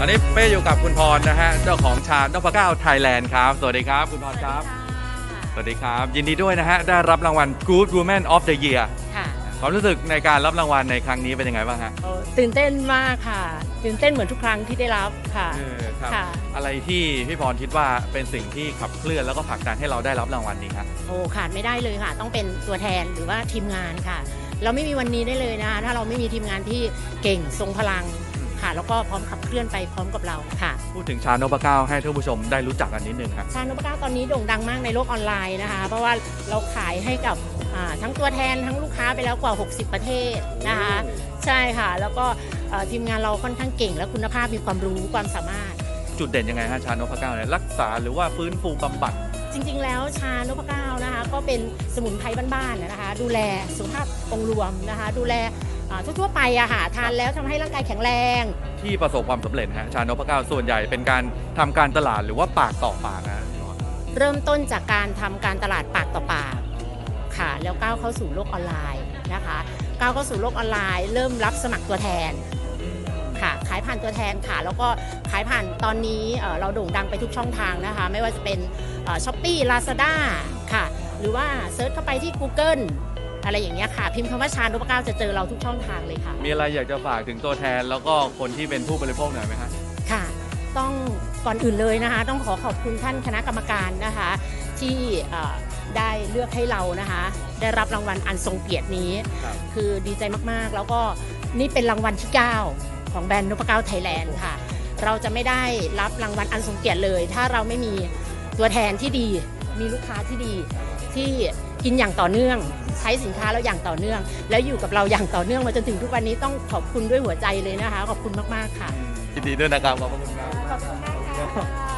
ตอนนี้เป้อยู่กับคุณพรนะฮะเจ้าของชาดพเก้าไทยแลนด์ครับสวัสดีครับ คุณพรครับ สวัสดีครับ ยินดีด้วยนะฮะได้รับรางวัล Good Woman of the Year ค่ะความรู้สึกในการรับรางวัลในครั้งนี้เป็นยังไงบ้างฮะโอ้ตื่นเต้นมากค่ะ ตื่นเต้นเหมือนทุกครั้งที่ได้รับค่ะ เออครับ ค่ะ อะไรที่พี่พรคิดว่าเป็นสิ่งที่ขับเคลื่อนแล้วก็ผลักดันให้เราได้รับรางวัลนี้ครับ โอ้ขาดไม่ได้เลยค่ะ ต้องเป็นตัวแทนหรือว่าทีมงานค่ะ เราไม่มีวันนี้ได้เลยนะคะถ้าเราไม่มีทีมงานที่เก่งทรงพลัง ค่ะ แล้วก็พร้อมขับเคลื่อนไปพร้อมกับเราค่ะ พูดถึงชานพเก้าให้ท่านผู้ชมได้รู้จักกันนิดนึงครับชานพเก้าตอนนี้โด่งดังมากในโลกออนไลน์นะคะ เพราะว่าเราขายให้กับอ่าทั้งตัวแทนทั้งลูกค้าไปแล้วกว่า 60 ประเทศนะคะ ใช่ค่ะ แล้วก็เอ่อทีมงานเราค่อนข้างเก่ง และคุณภาพมีความรู้ความสามารถ จุดเด่นยังไงฮะชานพเก้าเนี่ยรักษาหรือว่าฟื้นฟูบำบัดจริง ๆ แล้วชานพเก้านะคะ ก็เป็นสมุนไพรบ้านๆนะคะ ดูแลสุขภาพองค์รวมนะคะ ดูแล อ่าทั่วๆไปอะค่ะทานแล้วทำให้ร่างกายแข็งแรง ที่ประสบความสำเร็จฮะชานพเก้าส่วนใหญ่เป็นการทำการตลาดหรือว่าปากต่อปากนะเริ่มต้นจากการทำการตลาดปากต่อปากค่ะแล้วก้าวเข้าสู่โลกออนไลน์นะคะก้าวเข้าสู่โลกออนไลน์ เริ่มรับสมัครตัวแทนค่ะขายผ่านตัวแทนค่ะ แล้วก็ขายผ่านตอนนี้เอ่อเราโด่งดังไปทุกช่องทางนะคะ ไม่ว่าจะเป็นช้อปปี้ลาซาด้าค่ะ หรือว่าเซิร์ชเข้าไปที่ Google อะไรอย่างเงี้ยค่ะ พิมพ์คำว่าชาญนพเก้าจะเจอเราทุกช่องทางเลยค่ะ มีอะไรอยากจะฝากถึงตัวแทน แล้วก็คนที่เป็นผู้บริโภคหน่อยไหมฮะ ค่ะ ต้องก่อนอื่นเลยนะคะ ต้องขอขอบคุณท่านคณะกรรมการนะคะ ที่เอ่อได้เลือกให้เรานะคะ ได้รับรางวัลอันทรงเกียรตินี้ ครับ คือดีใจมากๆ แล้วก็นี่เป็นรางวัลที่ 9 ของแบรนด์นพเก้าไทยแลนด์ค่ะ เราจะไม่ได้รับรางวัลอันทรงเกียรติเลย ถ้าเราไม่มีตัวแทนที่ดี มีลูกค้าที่ดีที่กินอย่างต่อเนื่อง ใช้สินค้าเราอย่างต่อเนื่อง แล้วอยู่กับเราอย่างต่อเนื่องมาจนถึงทุกวันนี้ต้องขอบคุณด้วยหัวใจเลยนะคะ ขอบคุณมากๆค่ะยินดีด้วยนะครับขอบคุณครับขอบคุณมากค่ะ